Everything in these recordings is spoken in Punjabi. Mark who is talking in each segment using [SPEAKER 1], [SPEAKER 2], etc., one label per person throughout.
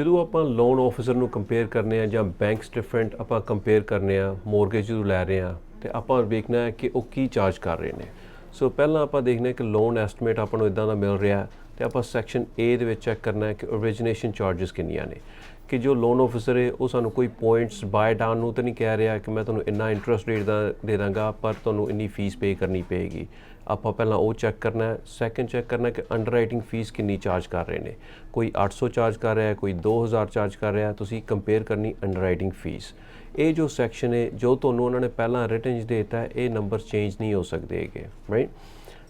[SPEAKER 1] ਜਦੋਂ ਆਪਾਂ ਲੋਨ ਆਫੀਸਰ ਨੂੰ ਕੰਪੇਅਰ ਕਰਨੇ ਆ ਜਾਂ ਬੈਂਕਸ ਡਿਫਰੈਂਟ ਆਪਾਂ ਕੰਪੇਅਰ ਕਰਨੇ ਆ ਮੋਰਗੇਜ ਜਦੋਂ ਲੈ ਰਹੇ ਆ, ਤੇ ਆਪਾਂ ਵੇਖਣਾ ਹੈ ਕਿ ਉਹ ਕੀ ਚਾਰਜ ਕਰ ਰਹੇ ਨੇ। ਸੋ ਪਹਿਲਾਂ ਆਪਾਂ ਦੇਖਣਾ ਹੈ ਕਿ ਲੋਨ ਐਸਟੀਮੇਟ ਆਪਾਂ ਨੂੰ ਇਦਾਂ ਦਾ ਮਿਲ ਰਿਹਾ ਤੇ ਆਪਾਂ ਸੈਕਸ਼ਨ A ਦੇ ਵਿੱਚ ਚੈੱਕ ਕਰਨਾ ਹੈ ਕਿ origination ਚਾਰजेस ਕਿੰਨੀਆਂ ਨੇ। ਕਿ ਜੋ ਲੋਨ ਆਫੀਸਰ ਹੈ, ਉਹ ਸਾਨੂੰ ਕੋਈ ਪੁਆਇੰਟਸ ਬਾਏ ਡਾਊਨ ਨੂੰ ਤਾਂ ਨਹੀਂ ਕਹਿ ਰਿਹਾ ਕਿ ਮੈਂ ਤੁਹਾਨੂੰ ਇੰਨਾ ਇੰਟਰਸਟ ਰੇਟ ਦਾ ਦੇ ਦਾਂਗਾ, ਪਰ ਤੁਹਾਨੂੰ ਇੰਨੀ ਫੀਸ ਪੇ ਕਰਨੀ ਪਏਗੀ। ਆਪਾਂ ਪਹਿਲਾਂ ਉਹ ਚੈੱਕ ਕਰਨਾ ਹੈ। ਸੈਕੰਡ ਚੈੱਕ ਕਰਨਾ ਹੈ ਕਿ ਅੰਡਰਰਾਈਟਿੰਗ ਫੀਸ ਕਿੰਨੀ ਚਾਰਜ ਕਰ ਰਹੇ ਨੇ। ਕੋਈ 800 ਚਾਰਜ ਕਰ ਰਿਹਾ ਹੈ, ਕੋਈ 2000 ਚਾਰਜ ਕਰ ਰਿਹਾ ਹੈ, ਤੁਸੀਂ ਕੰਪੇਅਰ ਕਰਨੀ ਅੰਡਰਰਾਈਟਿੰਗ ਫੀਸ ਇਹ ਜੋ ਸੈਕਸ਼ਨ ਹੈ, ਜੋ ਤੁਹਾਨੂੰ ਉਹਨਾਂ ਨੇ ਪਹਿਲਾਂ ਰਿਟਨ 'ਚ ਦੇ ਦਿੱਤਾ ਇਹ ਨੰਬਰ ਚੇਂਜ ਨਹੀਂ ਹੋ ਸਕਦੇ ਹੈਗੇ ਰਾਈਟ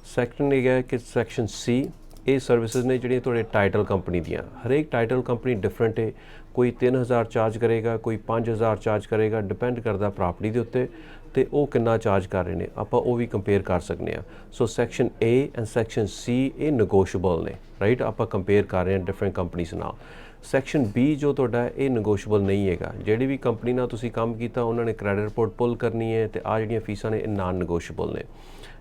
[SPEAKER 1] ਸੈਕਸ਼ਨ ਇਹ ਹੈ ਕਿ ਸੈਕਸ਼ਨ ਸੀ ਇਹ ਸਰਵਿਸਿਜ਼ ਨੇ ਜਿਹੜੀਆਂ ਤੁਹਾਡੇ ਟਾਈਟਲ ਕੰਪਨੀ ਦੀਆਂ। ਹਰੇਕ ਟਾਈਟਲ ਕੰਪਨੀ ਡਿਫਰੈਂਟ ਹੈ ਕੋਈ 3000 ਚਾਰਜ ਕਰੇਗਾ, ਕੋਈ 5000 ਚਾਰਜ ਕਰੇਗਾ ਡਿਪੈਂਡ ਕਰਦਾ ਪ੍ਰਾਪਰਟੀ ਦੇ ਉੱਤੇ ਤੇ ਉਹ ਕਿੰਨਾ ਚਾਰਜ ਕਰ ਰਹੇ ਨੇ। ਆਪਾਂ ਉਹ ਵੀ ਕੰਪੇਅਰ ਕਰ ਸਕਦੇ ਆ so section A and section C ਇਹ ਨੈਗੋਸ਼ੀਏਬਲ ਨੇ ਰਾਈਟ ਆਪਾਂ ਕੰਪੇਅਰ ਕਰ ਰਹੇ ਹਾਂ ਡਿਫਰੈਂਟ ਕੰਪਨੀਆਂ ਨਾਲ। ਸੈਕਸ਼ਨ B ਜੋ ਤੁਹਾਡਾ ਇਹ ਨੈਗੋਸ਼ੀਏਬਲ ਨਹੀਂ ਹੈਗਾ। ਜਿਹੜੀ ਵੀ ਕੰਪਨੀ ਨਾਲ ਤੁਸੀਂ ਕੰਮ ਕੀਤਾ, ਉਹਨਾਂ ਨੇ ਕ੍ਰੈਡਿਟ ਰਿਪੋਰਟ ਪੁੱਲ ਕਰਨੀ ਹੈ ਤੇ ਆ ਜਿਹੜੀਆਂ ਫੀਸਾਂ ਨੇ, ਇਹ ਨਾਨ ਨੈਗੋਸ਼ੀਏਬਲ ਨੇ।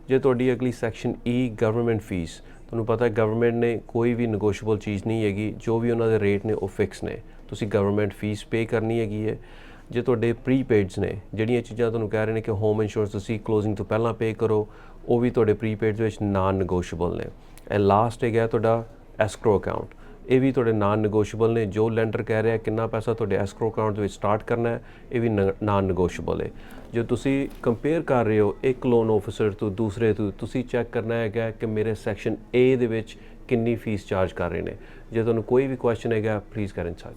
[SPEAKER 1] ਜੇ ਤੁਹਾਡੀ ਅਗਲੀ ਸੈਕਸ਼ਨ E ਗਵਰਨਮੈਂਟ ਫੀਸ ਤੁਹਾਨੂੰ ਪਤਾ ਹੈ ਗਵਰਨਮੈਂਟ ਨੇ ਕੋਈ ਵੀ ਨੈਗੋਸ਼ੀਏਬਲ ਚੀਜ਼ ਨਹੀਂ ਹੈਗੀ, ਜੋ ਵੀ ਉਹਨਾਂ ਦੇ ਰੇਟ ਨੇ ਉਹ ਫਿਕਸ ਨੇ। ਤੁਸੀਂ ਗਵਰਨਮੈਂਟ ਫੀਸ ਪੇ ਕਰਨੀ ਹੈਗੀ ਹੈ। ਜੇ ਤੁਹਾਡੇ ਪ੍ਰੀਪੇਡਸ ਨੇ, ਜਿਹੜੀਆਂ ਚੀਜ਼ਾਂ ਤੁਹਾਨੂੰ ਕਹਿ ਰਹੇ ਨੇ ਕਿ ਹੋਮ ਇੰਸ਼ੋਰੈਂਸ ਤੁਸੀਂ ਕਲੋਜ਼ਿੰਗ ਤੋਂ ਪਹਿਲਾਂ ਪੇ ਕਰੋ, ਉਹ ਵੀ ਤੁਹਾਡੇ ਪ੍ਰੀਪੇਡਸ ਵਿੱਚ ਨਾਨ ਨੈਗੋਸ਼ੀਏਬਲ ਨੇ। ਐਂਡ ਲਾਸਟ ਹੈਗਾ ਤੁਹਾਡਾ ਐਸਕਰੋ ਅਕਾਊਂਟ ਇਹ ਵੀ ਤੁਹਾਡੇ ਨਾਨ ਨੈਗੋਸ਼ੀਏਬਲ ਨੇ। ਜੋ ਲੈਂਡਰ ਕਹਿ ਰਿਹਾ ਕਿੰਨਾ ਪੈਸਾ ਤੁਹਾਡੇ ਐਸਕਰੋ ਅਕਾਊਂਟ ਦੇ ਵਿੱਚ ਸਟਾਰਟ ਕਰਨਾ ਹੈ, ਇਹ ਵੀ ਨਾਨ ਨੈਗੋਸ਼ੀਏਬਲ ਹੈ। ਜੇ ਤੁਸੀਂ ਕੰਪੇਅਰ ਕਰ ਰਹੇ ਹੋ, ਇੱਕ ਲੋਨ ਆਫੀਸਰ ਤੋਂ ਦੂਸਰੇ ਤੋਂ, ਤੁਸੀਂ ਚੈੱਕ ਕਰਨਾ ਹੈਗਾ ਕਿ ਮੇਰੇ ਸੈਕਸ਼ਨ A ਦੇ ਵਿੱਚ ਕਿੰਨੀ ਫੀਸ ਚਾਰਜ ਕਰ ਰਹੇ ਨੇ। ਜੇ ਤੁਹਾਨੂੰ ਕੋਈ ਵੀ ਕੁਐਸਚਨ ਹੈਗਾ ਪਲੀਜ਼ ਕਰ ਇਨ touch